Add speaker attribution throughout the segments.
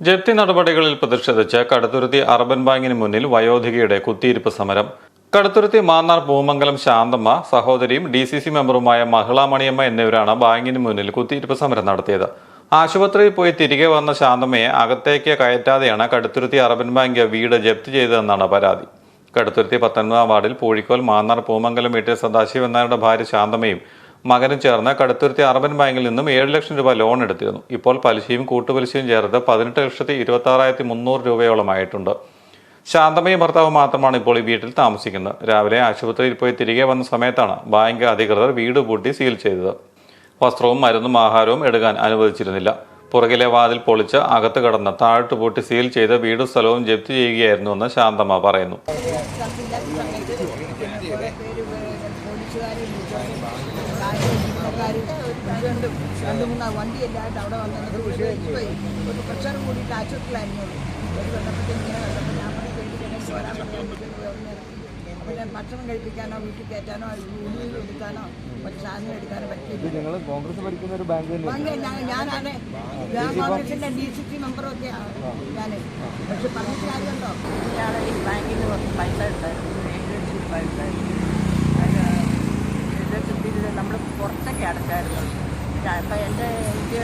Speaker 1: ജപ്തി നടപടികളിൽ പ്രതിഷേധിച്ച് കടുത്തുരുത്തി അർബൻ ബാങ്കിന് മുന്നിൽ വയോധികയുടെ കുത്തിയിരിപ്പ് സമരം. കടുത്തുരുത്തി മാന്നാർ പൂമംഗലം ശാന്തമ്മ സഹോദരിയും ഡി സി സി മെമ്പറുമായ മഹിളാമണിയമ്മ എന്നിവരാണ് ബാങ്കിന് മുന്നിൽ കുത്തിയിരിപ്പ് സമരം നടത്തിയത്. ആശുപത്രിയിൽ പോയി തിരികെ വന്ന ശാന്തമ്മയെ അകത്തേക്ക് കയറ്റാതെയാണ് കടുത്തുരുത്തി അർബൻ ബാങ്ക് വീട് ജപ്തി ചെയ്തതെന്നാണ് പരാതി. കടുത്തുരുത്തി പത്തൊൻപതാം വാർഡിൽ പൂഴിക്കോൽ മാന്നാർ പൂമംഗലം വീട്ടിൽ സദാശിവ എന്നാരുടെ ഭാര്യ ശാന്തമ്മയും മകനും ചേർന്ന് കടുത്തുരുത്തി അർബൻ ബാങ്കിൽ നിന്നും ഏഴ് ലക്ഷം രൂപ ലോൺ എടുത്തിരുന്നു. ഇപ്പോൾ പലിശയും കൂട്ടുപലിശയും ചേർത്ത് പതിനെട്ട് ലക്ഷത്തി ഇരുപത്തി ആറായിരത്തി മുന്നൂറ് രൂപയോളമായിട്ടുണ്ട്. ശാന്തമയും ഭർത്താവ് മാത്രമാണ് ഇപ്പോൾ ഈ വീട്ടിൽ താമസിക്കുന്നത്. രാവിലെ ആശുപത്രിയിൽ പോയി തിരികെ വന്ന സമയത്താണ് ബാങ്ക് അധികൃതർ വീട് പൂട്ടി സീൽ ചെയ്തത്. വസ്ത്രവും മരുന്നും ആഹാരവും എടുക്കാൻ അനുവദിച്ചിരുന്നില്ല. പുറകിലെ വാതിൽ പൊളിച്ച് അകത്ത് കടന്ന് താഴോട്ട് പൂട്ടി സീൽ ചെയ്ത് വീടും സ്ഥലവും ജപ്തി ചെയ്യുകയായിരുന്നുവെന്ന് ശാന്തമ്മ പറയുന്നു.
Speaker 2: രണ്ട് രണ്ട് മൂന്ന് വണ്ടിയെല്ലാമായിട്ട് അവിടെ വന്നത് ഒരു പ്രഷർ കൂടിയിട്ട് ആശുപത്രിയിലായിരുന്നു ഒരു വന്നപ്പോഴത്തേക്ക് ഇങ്ങനെ വന്നപ്പോൾ ഞാൻ പറഞ്ഞു പേടിക്കണേ പോരാൻ പറയാൻ പിന്നെ ഭക്ഷണം കഴിപ്പിക്കാനോ വീട്ടിൽ കയറ്റാനോ എടുക്കാനോ ഒരു സാധനം എടുക്കാനോ പറ്റില്ല.
Speaker 3: നിങ്ങൾ കോൺഗ്രസ് ഭരിക്കുന്ന ഒരു ബാങ്ക്
Speaker 2: ഞാനാണ് കോൺഗ്രസിന്റെ ഡി സി സി മെമ്പറൊക്കെയാണ് ഞാൻ പക്ഷെ പറഞ്ഞിട്ട് കാര്യമുണ്ടോ?
Speaker 4: ഇയാളെ ഈ ബാങ്കിൽ നിന്ന് കുറച്ച് പൈസ ഉണ്ടായിരുന്നു ഏഴ് ലക്ഷം രൂപ ഉണ്ടായിരുന്നു അപ്പം എന്റെ എനിക്ക്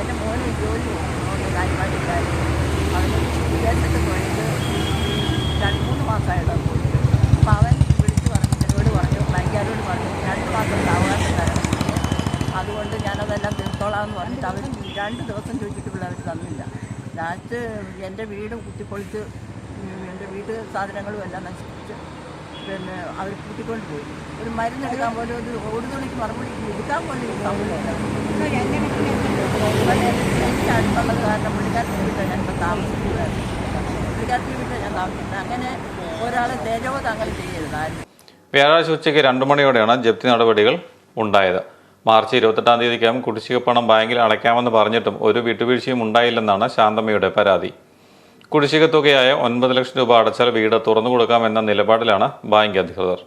Speaker 4: എന്റെ മോന് ജോലി പോകുന്നു കാര്യമായിട്ടില്ലായിരുന്നു അവന് വിദേശത്ത് പോയിട്ട് രണ്ട് മൂന്ന് മാസമായിട്ട് പോയിട്ട് അപ്പോൾ അവൻ വിളിച്ച് പറഞ്ഞു എന്നോട് പറഞ്ഞു ബാങ്കുകാരോട് പറഞ്ഞു രണ്ട് മാസം അവകാശം തരണം അതുകൊണ്ട് ഞാനതെല്ലാം തീർത്തോളാമെന്ന് പറഞ്ഞിട്ട് അവർ രണ്ട് ദിവസം ചോദിച്ചിട്ടുള്ള അവർ തന്നില്ല. ലാസ്റ്റ് എന്റെ വീട് കുത്തിപ്പൊളിച്ച് എന്റെ വീട് സാധനങ്ങളും എല്ലാം നശിപ്പിച്ച് പിന്നെ അവർ കൂട്ടിക്കൊണ്ട് പോയി ഒരു മരുന്ന് എടുക്കാൻ പോലും ഒരു ഓടുതുണിക്ക് മറുപടി എടുക്കാൻ പോലും ഒരു അടുത്തുള്ളത് കാരണം പുള്ളിക്കാരത്തി വീട്ടിൽ ഞാൻ ഇപ്പോൾ താമസിക്കുന്നത് പുള്ളിക്കാരത്തി വീട്ടിൽ ഞാൻ താമസിക്കുന്നത് അങ്ങനെ ഒരാളെ തേജോവത് അങ്ങനെ ചെയ്യരുത് ആരും
Speaker 1: വ്യാഴാഴ്ച ഉച്ചയ്ക്ക് രണ്ടു മണിയോടെയാണ് ജപ്തി നടപടികൾ ഉണ്ടായത്. മാർച്ച് ഇരുപത്തെട്ടാം തീയതിക്കകം കുടിശ്ശിക പണം ബാങ്കിൽ അടയ്ക്കാമെന്ന് പറഞ്ഞിട്ടും ഒരു വിട്ടുവീഴ്ചയും ഉണ്ടായില്ലെന്നാണ് ശാന്തമ്മയുടെ പരാതി. കുടിശ്ശിക തുകയായ ഒൻപത് ലക്ഷം രൂപ അടച്ചാൽ വീട് തുറന്നു കൊടുക്കാമെന്ന നിലപാടിലാണ് ബാങ്ക് അധികൃതർ